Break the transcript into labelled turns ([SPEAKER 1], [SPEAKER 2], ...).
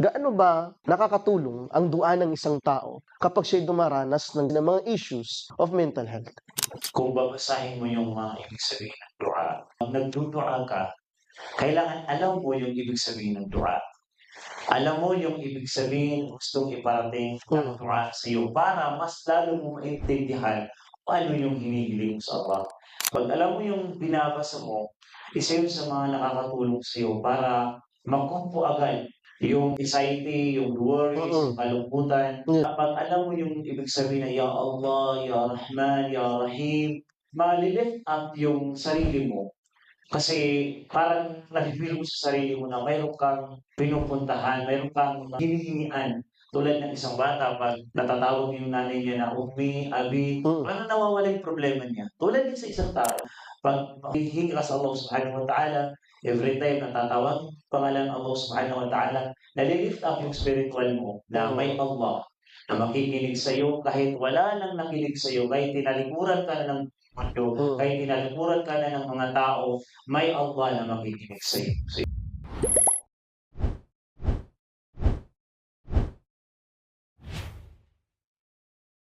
[SPEAKER 1] gaano ba nakakatulong ang dua ng isang tao kapag siya'y dumaranas ng, ng mga issues of mental health?
[SPEAKER 2] Kung babasahin mo yung mga ibig sabihin ng dua, pag nagdudua ka, kailangan alam mo yung ibig sabihin ng dua. Alam mo yung ibig sabihin gustong iparating ng dua sa iyo para mas lalo mo maintindihan ano yung hinihiling mo sa Allah. Pag alam mo yung binabasa mo, isa yun sa mga nakakatulong sa iyo para makumpo agad yung anxiety, yung worries, yung kalungkutan.
[SPEAKER 1] Yeah.
[SPEAKER 2] Kapag alam mo yung ibig sabihin na Ya Allah, Ya Rahman, Ya Rahim, malilift up yung sarili mo. Kasi parang nabibiro mo sa sarili mo na mayroon kang pinupuntahan, mayroon kang hinihingian. Tulad ng isang bata, pag natatawag yung nanay niya na umi, abi,
[SPEAKER 1] Mm.
[SPEAKER 2] ano nawawala yung problema niya? Tulad din sa isang tao, pag hihingi ka sa Allah subhanahu wa ta'ala, every time natatawag pangalan ng Allah subhanahu wa ta'ala, nalilift up yung spiritual mo na
[SPEAKER 1] Mm.
[SPEAKER 2] may Allah na makikinig sa iyo kahit wala nang nakinig sa iyo, kahit tinalikuran ka na ng mundo,
[SPEAKER 1] Mm.
[SPEAKER 2] kahit tinalikuran ka na ng mga tao, may Allah na makikinig sa iyo.